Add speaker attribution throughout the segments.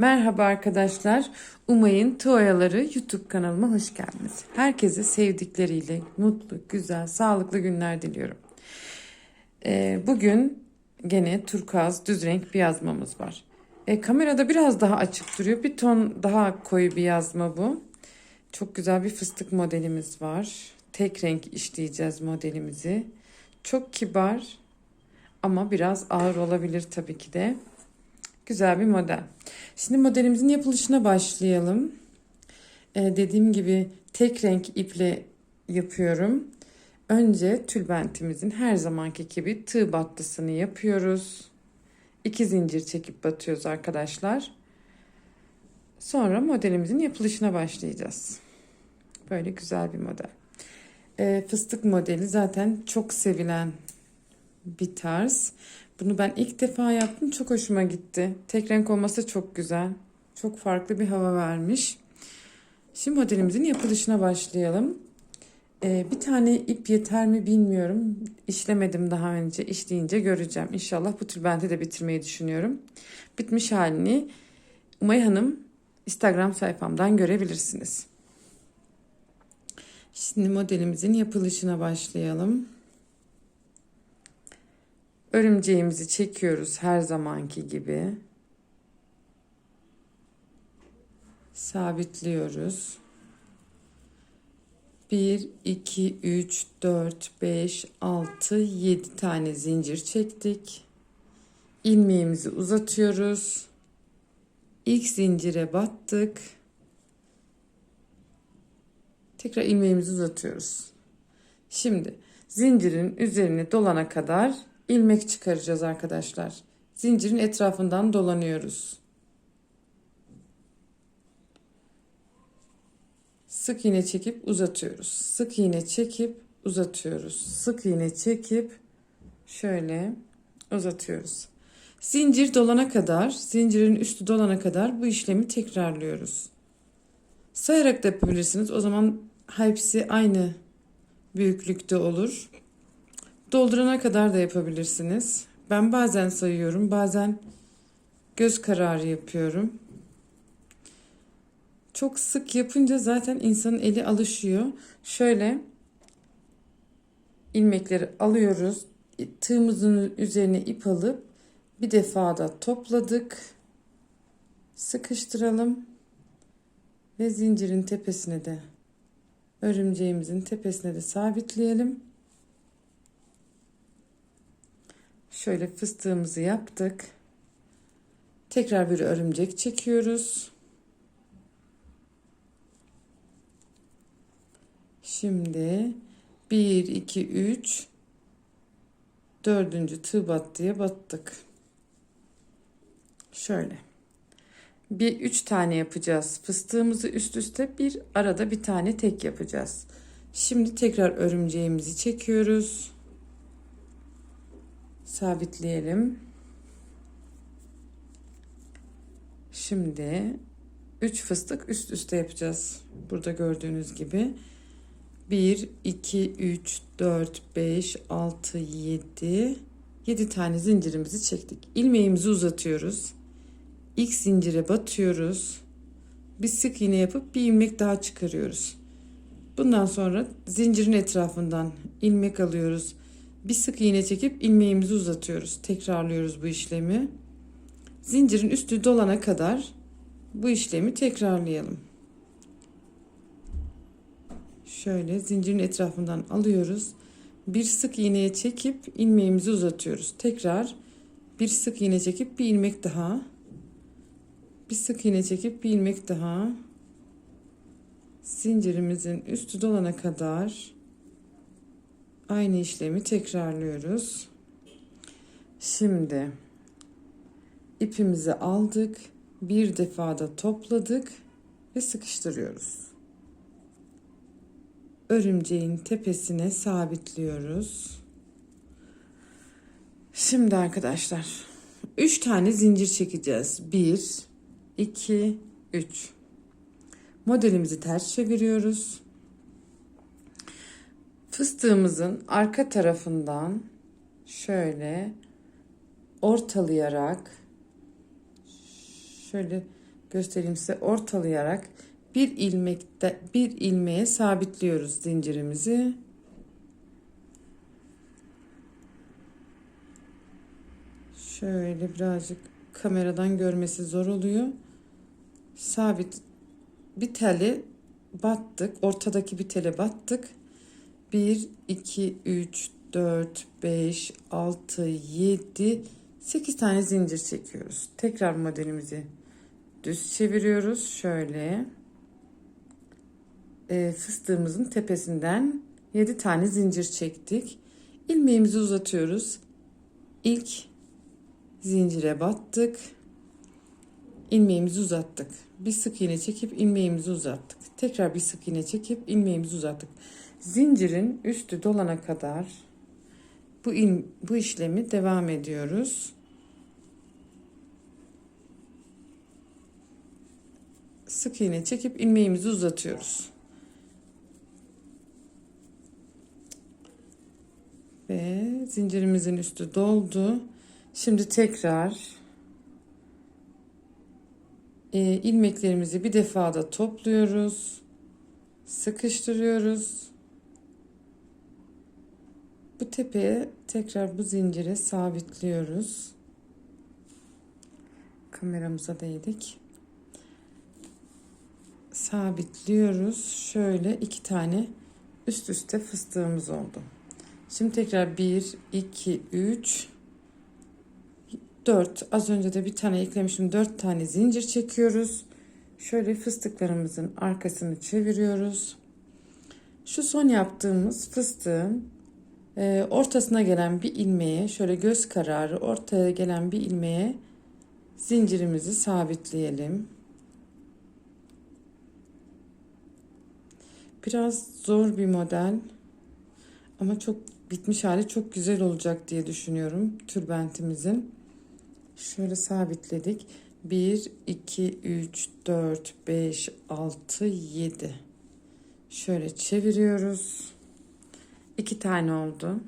Speaker 1: Merhaba arkadaşlar. Umay'ın Tuğayaları YouTube kanalıma hoş geldiniz. Herkese sevdikleriyle mutlu, güzel, sağlıklı günler diliyorum. Ee, bugün gene turkuaz düz renk bir yazmamız var. Ee, kamerada biraz daha açık duruyor. Bir ton daha koyu bir yazma bu. Çok güzel bir fıstık modelimiz var. Tek renk işleyeceğiz modelimizi. Çok kibar ama biraz ağır olabilir tabii ki de. Güzel bir model. Şimdi modelimizin yapılışına başlayalım. Ee, dediğim gibi tek renk iple yapıyorum. Önce tülbentimizin her zamanki gibi tığ battısını yapıyoruz. İki zincir çekip batıyoruz arkadaşlar. Sonra modelimizin yapılışına başlayacağız. Böyle güzel bir model. Ee, fıstık modeli zaten çok sevilen bir tarz. Bunu ben ilk defa yaptım. Çok hoşuma gitti. Tek renk olması çok güzel. Çok farklı bir hava vermiş. Şimdi modelimizin yapılışına başlayalım. Ee, bir tane ip yeter mi bilmiyorum. İşlemedim daha önce. İşleyince göreceğim. İnşallah bu tülbenti de bitirmeyi düşünüyorum. Bitmiş halini Umay Hanım Instagram sayfamdan görebilirsiniz. Şimdi modelimizin yapılışına başlayalım. Örümceğimizi çekiyoruz her zamanki gibi. Sabitliyoruz. 1, 2, 3, 4, 5, 6, 7 tane zincir çektik. İlmeğimizi uzatıyoruz. İlk zincire battık. Tekrar ilmeğimizi uzatıyoruz. Şimdi zincirin üzerine dolana kadar ilmek çıkaracağız arkadaşlar. Zincirin etrafından dolanıyoruz. Sık iğne çekip uzatıyoruz. Sık iğne çekip uzatıyoruz. Sık iğne çekip şöyle uzatıyoruz. Zincir dolana kadar, zincirin üstü dolana kadar bu işlemi tekrarlıyoruz. Sayarak da yapabilirsiniz. O zaman hepsi aynı büyüklükte olur. Doldurana kadar da yapabilirsiniz. Ben bazen sayıyorum, bazen göz kararı yapıyorum. Çok sık yapınca zaten insanın eli alışıyor. Şöyle ilmekleri alıyoruz. Tığımızın üzerine ip alıp bir defada topladık. Sıkıştıralım ve zincirin tepesine de örümceğimizin tepesine de sabitleyelim. Şöyle fıstığımızı yaptık. Tekrar bir örümcek çekiyoruz. Şimdi 1 2 3 dördüncü tığ battıya battık. Şöyle. Bir üç tane yapacağız. Fıstığımızı üst üste bir arada bir tane tek yapacağız. Şimdi tekrar örümceğimizi çekiyoruz sabitleyelim. Şimdi 3 fıstık üst üste yapacağız. Burada gördüğünüz gibi 1 2 3 4 5 6 7 7 tane zincirimizi çektik. İlmeğimizi uzatıyoruz. İlk zincire batıyoruz. Bir sık iğne yapıp bir ilmek daha çıkarıyoruz. Bundan sonra zincirin etrafından ilmek alıyoruz bir sık iğne çekip ilmeğimizi uzatıyoruz. Tekrarlıyoruz bu işlemi. Zincirin üstü dolana kadar bu işlemi tekrarlayalım. Şöyle zincirin etrafından alıyoruz. Bir sık iğneye çekip ilmeğimizi uzatıyoruz. Tekrar bir sık iğne çekip bir ilmek daha. Bir sık iğne çekip bir ilmek daha. Zincirimizin üstü dolana kadar Aynı işlemi tekrarlıyoruz. Şimdi ipimizi aldık. Bir defada topladık ve sıkıştırıyoruz. Örümceğin tepesine sabitliyoruz. Şimdi arkadaşlar 3 tane zincir çekeceğiz. 1 2 3 Modelimizi ters çeviriyoruz. Fıstığımızın arka tarafından şöyle ortalayarak şöyle göstereyim size ortalayarak bir ilmekte bir ilmeğe sabitliyoruz zincirimizi. Şöyle birazcık kameradan görmesi zor oluyor. Sabit bir teli battık. Ortadaki bir tele battık. 1, 2, 3, 4, 5, 6, 7, 8 tane zincir çekiyoruz. Tekrar modelimizi düz çeviriyoruz. Şöyle e, fıstığımızın tepesinden 7 tane zincir çektik. İlmeğimizi uzatıyoruz. İlk zincire battık. İlmeğimizi uzattık. Bir sık iğne çekip ilmeğimizi uzattık. Tekrar bir sık iğne çekip ilmeğimizi uzattık. Zincirin üstü dolana kadar bu il, bu işlemi devam ediyoruz. Sık iğne çekip ilmeğimizi uzatıyoruz. Ve zincirimizin üstü doldu. Şimdi tekrar e, ilmeklerimizi bir defada topluyoruz. Sıkıştırıyoruz. Bu tepeye tekrar bu zincire sabitliyoruz. Kameramıza değdik. Sabitliyoruz. Şöyle iki tane üst üste fıstığımız oldu. Şimdi tekrar 1, 2, 3, 4. Az önce de bir tane eklemiştim. 4 tane zincir çekiyoruz. Şöyle fıstıklarımızın arkasını çeviriyoruz. Şu son yaptığımız fıstığın e, ortasına gelen bir ilmeğe şöyle göz kararı ortaya gelen bir ilmeğe zincirimizi sabitleyelim. Biraz zor bir model ama çok bitmiş hali çok güzel olacak diye düşünüyorum tülbentimizin. Şöyle sabitledik. 1, 2, 3, 4, 5, 6, 7. Şöyle çeviriyoruz. 2 tane oldu.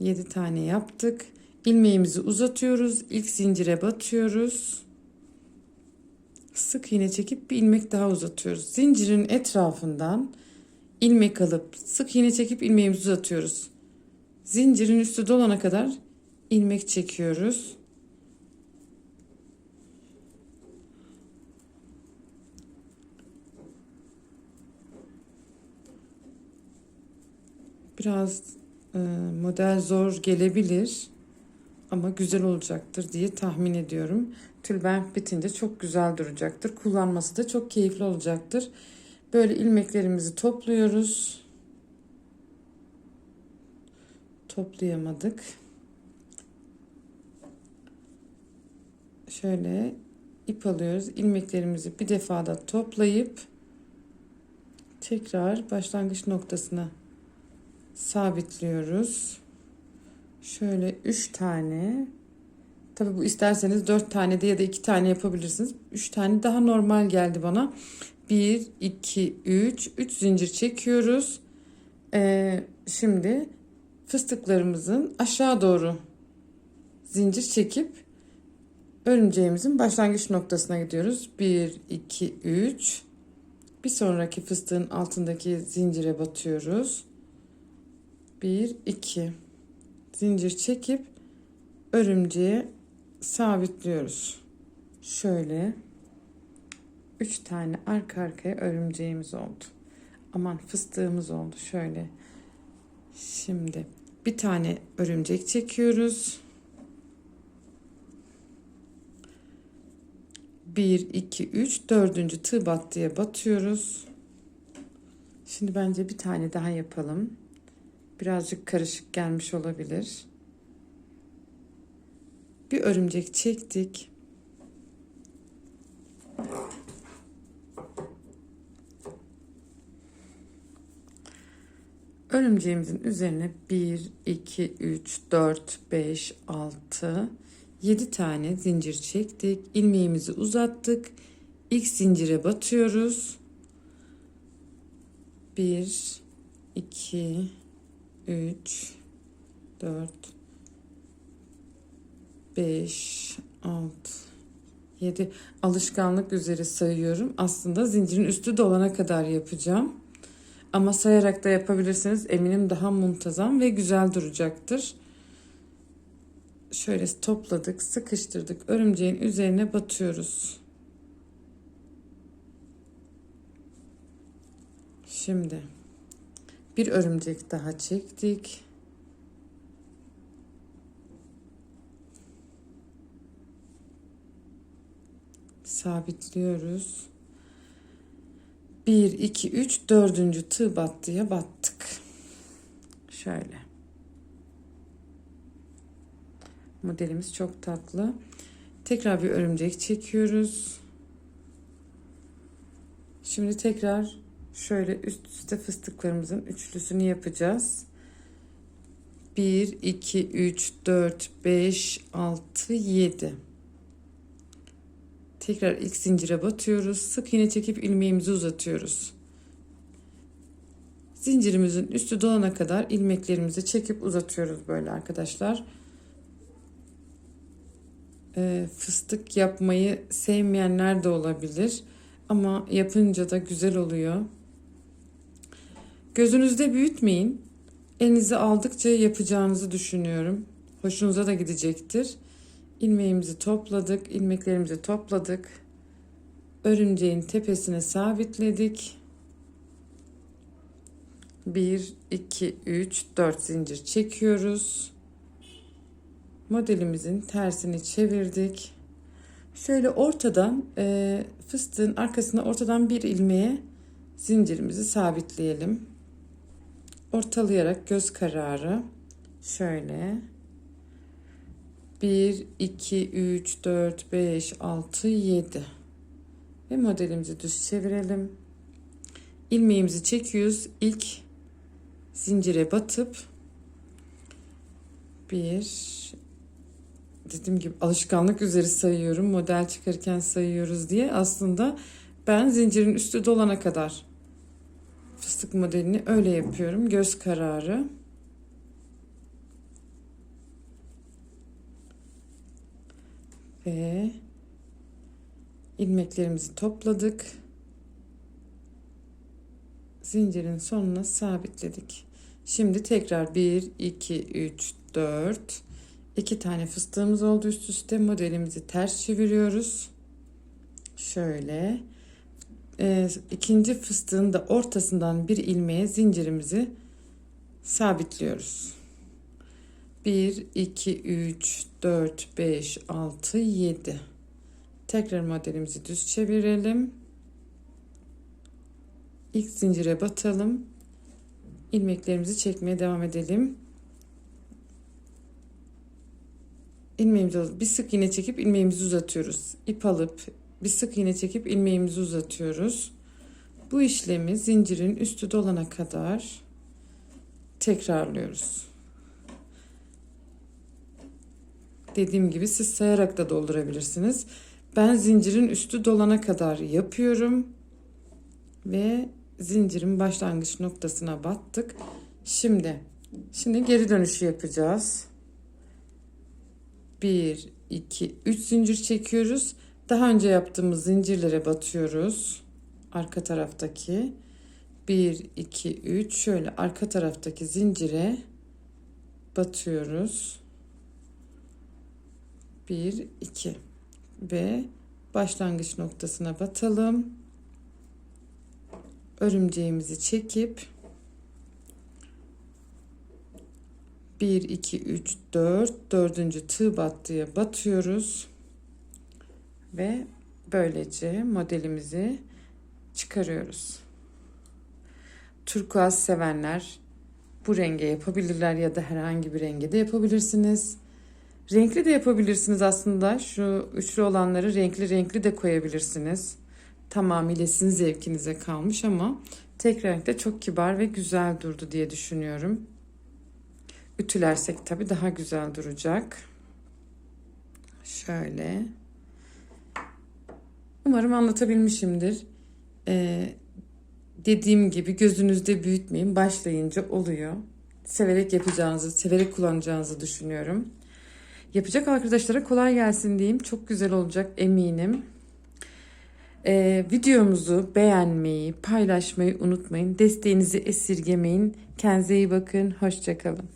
Speaker 1: 7 tane yaptık. İlmeğimizi uzatıyoruz. İlk zincire batıyoruz. Sık iğne çekip bir ilmek daha uzatıyoruz. Zincirin etrafından ilmek alıp sık iğne çekip ilmeğimizi uzatıyoruz. Zincirin üstü dolana kadar ilmek çekiyoruz. Biraz e, model zor gelebilir ama güzel olacaktır diye tahmin ediyorum. Tülbent bitince çok güzel duracaktır. Kullanması da çok keyifli olacaktır. Böyle ilmeklerimizi topluyoruz. Toplayamadık. Şöyle ip alıyoruz. ilmeklerimizi bir defada toplayıp tekrar başlangıç noktasına sabitliyoruz. Şöyle 3 tane Tabi bu isterseniz 4 tane de ya da 2 tane yapabilirsiniz. 3 tane daha normal geldi bana. 1, 2, 3. 3 zincir çekiyoruz. Ee, şimdi fıstıklarımızın aşağı doğru zincir çekip örümceğimizin başlangıç noktasına gidiyoruz. 1, 2, 3. Bir sonraki fıstığın altındaki zincire batıyoruz. 1, 2. Zincir çekip örümceğe sabitliyoruz. Şöyle 3 tane arka arkaya örümceğimiz oldu. Aman fıstığımız oldu. Şöyle. Şimdi bir tane örümcek çekiyoruz. 1 2 3 dördüncü tığ battıya batıyoruz. Şimdi bence bir tane daha yapalım. Birazcık karışık gelmiş olabilir. Bir örümcek çektik. Örümceğimizin üzerine 1, 2, 3, 4, 5, 6, 7 tane zincir çektik. ilmeğimizi uzattık. İlk zincire batıyoruz. 1, 2, 3, 4, 5, 6, 7 alışkanlık üzere sayıyorum. Aslında zincirin üstü dolana kadar yapacağım. Ama sayarak da yapabilirsiniz. Eminim daha muntazam ve güzel duracaktır. Şöyle topladık, sıkıştırdık. Örümceğin üzerine batıyoruz. Şimdi bir örümcek daha çektik. Sabitliyoruz. 1, 2, 3, dördüncü tığ battıya battık. Şöyle. Modelimiz çok tatlı. Tekrar bir örümcek çekiyoruz. Şimdi tekrar şöyle üst üste fıstıklarımızın üçlüsünü yapacağız. 1, 2, 3, 4, 5, 6, 7. Tekrar ilk zincire batıyoruz. Sık iğne çekip ilmeğimizi uzatıyoruz. Zincirimizin üstü dolana kadar ilmeklerimizi çekip uzatıyoruz böyle arkadaşlar. Ee, fıstık yapmayı sevmeyenler de olabilir. Ama yapınca da güzel oluyor. Gözünüzde büyütmeyin. Elinize aldıkça yapacağınızı düşünüyorum. Hoşunuza da gidecektir. İlmeğimizi topladık, ilmeklerimizi topladık. Örümceğin tepesine sabitledik. 1, 2, 3, 4 zincir çekiyoruz. Modelimizin tersini çevirdik. Şöyle ortadan e, fıstığın arkasına ortadan bir ilmeğe zincirimizi sabitleyelim. Ortalayarak göz kararı şöyle 1, 2, 3, 4, 5, 6, 7 ve modelimizi düz çevirelim. İlmeğimizi çekiyoruz. İlk zincire batıp bir dediğim gibi alışkanlık üzeri sayıyorum. Model çıkarken sayıyoruz diye. Aslında ben zincirin üstü dolana kadar fıstık modelini öyle yapıyorum. Göz kararı. Ve ilmeklerimizi topladık. Zincirin sonuna sabitledik. Şimdi tekrar 1, 2, 3, 4, 2 tane fıstığımız oldu üst üste. Modelimizi ters çeviriyoruz. Şöyle. E, ikinci fıstığın da ortasından bir ilmeğe zincirimizi sabitliyoruz. 1, 2, 3, 4, 5, 6, 7. Tekrar modelimizi düz çevirelim. İlk zincire batalım. İlmeklerimizi çekmeye devam edelim. ilmeğimizi bir sık iğne çekip ilmeğimizi uzatıyoruz. İp alıp bir sık iğne çekip ilmeğimizi uzatıyoruz. Bu işlemi zincirin üstü dolana kadar tekrarlıyoruz. Dediğim gibi siz sayarak da doldurabilirsiniz. Ben zincirin üstü dolana kadar yapıyorum. Ve zincirin başlangıç noktasına battık. Şimdi şimdi geri dönüşü yapacağız. 1 2 3 zincir çekiyoruz. Daha önce yaptığımız zincirlere batıyoruz. Arka taraftaki 1 2 3 şöyle arka taraftaki zincire batıyoruz. 1 2 ve başlangıç noktasına batalım. Örümceğimizi çekip 1 2 3 4 dördüncü tığ battıya batıyoruz ve böylece modelimizi çıkarıyoruz. Turkuaz sevenler bu renge yapabilirler ya da herhangi bir renge de yapabilirsiniz. Renkli de yapabilirsiniz aslında. Şu üçlü olanları renkli renkli de koyabilirsiniz. Tamamıyla sizin zevkinize kalmış ama tek renkte çok kibar ve güzel durdu diye düşünüyorum. Ütülersek tabii daha güzel duracak. Şöyle. Umarım anlatabilmişimdir. Ee, dediğim gibi gözünüzde büyütmeyin. Başlayınca oluyor. Severek yapacağınızı, severek kullanacağınızı düşünüyorum. Yapacak arkadaşlara kolay gelsin diyeyim. Çok güzel olacak eminim. Ee, videomuzu beğenmeyi, paylaşmayı unutmayın. Desteğinizi esirgemeyin. Kendinize iyi bakın. Hoşçakalın.